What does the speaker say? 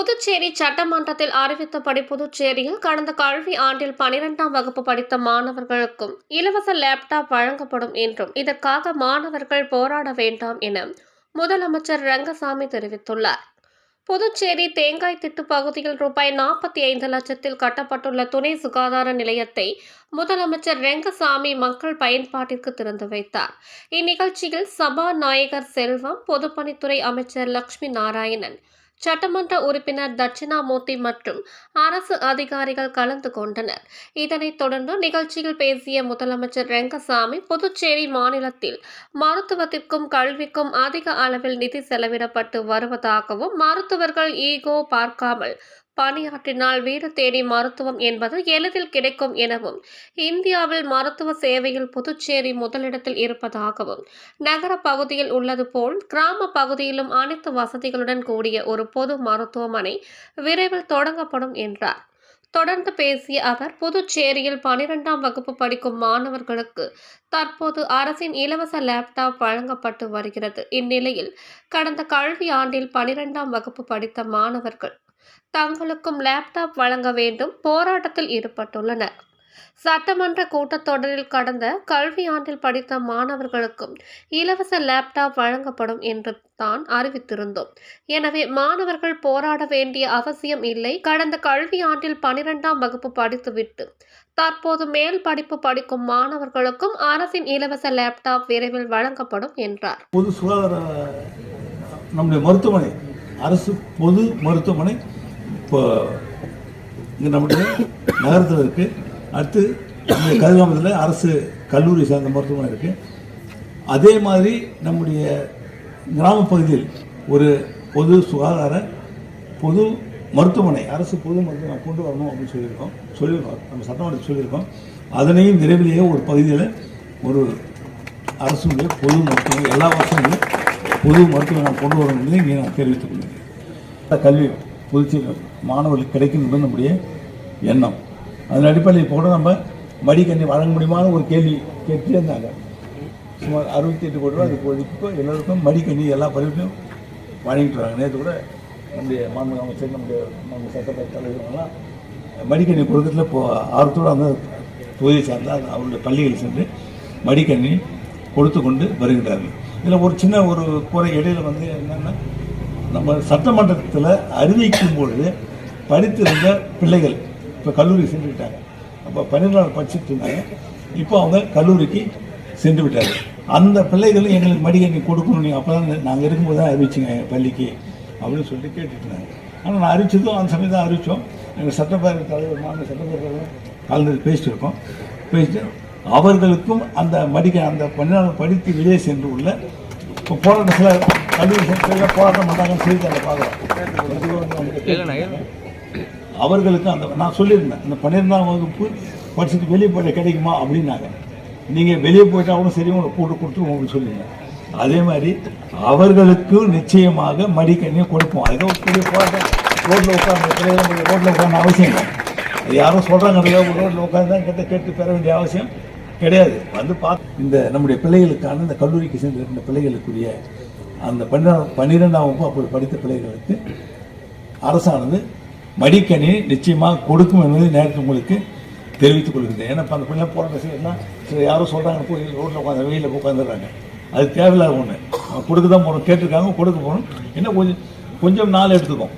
புதுச்சேரி சட்டமன்றத்தில் அறிவித்தபடி புதுச்சேரியில் கடந்த கல்வி ஆண்டில் பனிரெண்டாம் வகுப்பு படித்த மாணவர்களுக்கும் இலவச லேப்டாப் வழங்கப்படும் என்றும் இதற்காக மாணவர்கள் போராட வேண்டாம் என முதலமைச்சர் ரங்கசாமி தெரிவித்துள்ளார். புதுச்சேரி தேங்காய் திட்டு பகுதியில் ரூபாய் நாற்பத்தி ஐந்து லட்சத்தில் கட்டப்பட்டுள்ள துணை சுகாதார நிலையத்தை முதலமைச்சர் ரெங்கசாமி மக்கள் பயன்பாட்டிற்கு திறந்து வைத்தார். இந்நிகழ்ச்சியில் சபாநாயகர் செல்வம் பொதுப்பணித்துறை அமைச்சர் லட்சுமி நாராயணன் சட்டமன்ற உறுப்பினர் தட்சிணாமூர்த்தி மற்றும் அரசு அதிகாரிகள் கலந்து கொண்டனர். இதனைத் தொடர்ந்து நிகழ்ச்சியில் பேசிய முதலமைச்சர் ரெங்கசாமி புதுச்சேரி மாநிலத்தில் மருத்துவத்திற்கும் கல்விக்கும் அதிக அளவில் நிதி செலவிடப்பட்டு வருவதாகவும் மருத்துவர்கள் ஈகோ பார்க்காமல் பணியாற்றினால் வீடு தேடி மருத்துவம் என்பது எளிதில் கிடைக்கும் எனவும் இந்தியாவில் மருத்துவ சேவையில் புதுச்சேரி முதலிடத்தில் இருப்பதாகவும் நகர பகுதியில் உள்ளது போல் கிராம பகுதியிலும் அனைத்து வசதிகளுடன் கூடிய ஒரு பொது மருத்துவமனை விரைவில் தொடங்கப்படும் என்றார். தொடர்ந்து பேசிய அவர் புதுச்சேரியில் பனிரெண்டாம் வகுப்பு படிக்கும் மாணவர்களுக்கு தற்போது அரசின் இலவச லேப்டாப் வழங்கப்பட்டு வருகிறது. இந்நிலையில் கடந்த கல்வி ஆண்டில் பனிரெண்டாம் வகுப்பு படித்த மாணவர்கள் தங்களுக்கும் லேப்டாப் வழங்க வேண்டும் போராட்டத்தில் ஈடுபட்டுள்ளனர் சட்டமன்ற கூட்டத்தொடரில் கடந்த கல்வி ஆண்டில் படித்த மாணவர்களுக்கும் இலவச லேப்டாப் வழங்கப்படும் என்று தான் அறிவித்திருந்தோம். எனவே மாணவர்கள் போராட வேண்டிய அவசியம் இல்லை. கடந்த கல்வி ஆண்டில் பனிரெண்டாம் வகுப்பு படித்துவிட்டு தற்போது மேல் படிப்பு படிக்கும் மாணவர்களுக்கும் அரசின் இலவச லேப்டாப் விரைவில் வழங்கப்படும் என்றார். பொது சுகாதார நம்முடைய மருத்துவமனை அரசு பொது மருத்துவமனை இப்போ இங்கே நம்முடைய நகரத்தில் இருக்குது அடுத்து நம்முடைய கதிராமத்தில் அரசு கல்லூரி சார்ந்த மருத்துவமனை இருக்குது அதே மாதிரி நம்முடைய கிராமப்பகுதியில் ஒரு பொது சுகாதார பொது மருத்துவமனை அரசு பொது மருத்துவமனை கொண்டு வரணும் அப்படின்னு சொல்லியிருக்கோம். சொல்லியிருக்கோம். நம்ம சட்டமன்றத்தில் சொல்லியிருக்கோம். அதனையும் விரைவிலேயே ஒரு பகுதியில் ஒரு அரசுடைய பொது மருத்துவமனை எல்லா வருஷங்களும் பொது மருத்துவமனை நான் கொண்டு வரும் என்பதை இங்கே நான் தெரிவித்துக் கொள்கிறேன். கல்வி புதுச்சேரி மாணவர்களுக்கு கிடைக்கும் என்பது நம்முடைய எண்ணம். அதன் அடிப்படையில் இப்போ கூட நம்ம மடிக்கண்ணி வழங்க முடியுமான ஒரு கேள்வி கேட்டே இருந்தாங்க சுமார் அறுபத்தி எட்டு கோடி ரூபா அது இப்போ எல்லோருக்கும் மடிக்கண்ணி எல்லா பரிவுக்கும் வழங்கிட்டு வராங்க. நேற்று கூட நம்முடைய மாநில அமைச்சர் நம்முடைய நம்ம சட்டப்பேரவை தலைவர்கள்லாம் மடிக்கண்ணி கொடுக்கறதுல இப்போ ஆர்வத்தோடு அந்த தொகுதியை சார்ந்த அவருடைய பள்ளிகள் சென்று மடிக்கண்ணி கொடுத்து கொண்டு வருகிறார்கள் இதில் ஒரு சின்ன ஒரு குறை இடையில் வந்து என்னென்னா நம்ம சட்டமன்றத்தில் அறிவிக்கும் பொழுது படித்திருந்த பிள்ளைகள் இப்போ கல்லூரி சென்று விட்டாங்க அப்போ பன்னிரெண்டாவது படிச்சுட்டு இருந்தாங்க. இப்போ அவங்க கல்லூரிக்கு சென்று விட்டாங்க. அந்த பிள்ளைகளும் எங்களுக்கு மடிக்கணி கொடுக்கணும். நீங்கள் அப்போ தான் நாங்கள் இருக்கும்போது தான் அறிவிச்சிங்க எங்கள் பள்ளிக்கு அப்படின்னு சொல்லிட்டு கேட்டுட்டு இருந்தாங்க. ஆனால் நான் அறிவிச்சதும் அந்த சமயம் தான் அறிவித்தோம் எங்கள் சட்டப்பேரவை தலைவர் மாநில சட்டப்பேரவை கலந்து பேசிட்டு இருக்கோம். பேசிட்டு அவர்களுக்கும் அந்த மடிக்க அந்த பன்னிரெண்டு படித்து வெளியே சென்று உள்ள இப்போ போராட்டம் சில கல்லூரி சென்டரில் போராட்டம் பண்ணுறாங்கன்னு செய்தி அதை பார்க்குறோம் அவர்களுக்கு அந்த நான் சொல்லியிருந்தேன் அந்த பன்னிரெண்டாம் வகுப்பு படிச்சுட்டு வெளியே போயிட்ட கிடைக்குமா அப்படின்னாங்க. நீங்கள் வெளியே போயிட்டாலும் சரி உங்களுக்கு கூட்டு கொடுத்து உங்களுக்கு சொல்லியிருந்தேன் அதே மாதிரி அவர்களுக்கு நிச்சயமாக மடிக்கணியை கொடுப்போம். ஏதோ ஒரு பெரிய போராட்டம். ரோட்டில் உட்காந்து ரோட்டில் உட்காந்து அவசியம் இல்லை. யாரும் சொல்கிறாங்க ரோட்டில் உட்காந்து தான் கிட்ட கேட்டு பெற வேண்டிய அவசியம். கிடையாது. வந்து பார்த்து இந்த நம்முடைய பிள்ளைகளுக்கான இந்த கல்லூரிக்கு சென்றிருக்கின்ற பிள்ளைகளுக்குரிய அந்த பன்னிரெண்டாம் பன்னிரெண்டாம் வகுப்பு அப்போது படித்த பிள்ளைகளுக்கு அரசானது மடிக்கணி நிச்சயமாக கொடுக்கும் என்பதை நேரத்தில் உங்களுக்கு தெரிவித்துக் கொள்கிறேன். ஏன்னா இப்போ அந்த பிள்ளை போராட்டம் செய்யணும்னா சில யாரும் சொல்கிறாங்க போய் ரோட்டில் உட்காந்து வெயிலில் உட்காந்துடுறாங்க அது தேவையில்லாத ஒன்று கொடுக்க தான் போகணும் கேட்டிருக்காங்க கொடுக்க போகணும் இன்னும் கொஞ்சம் கொஞ்சம் நாள் எடுத்துக்கும்.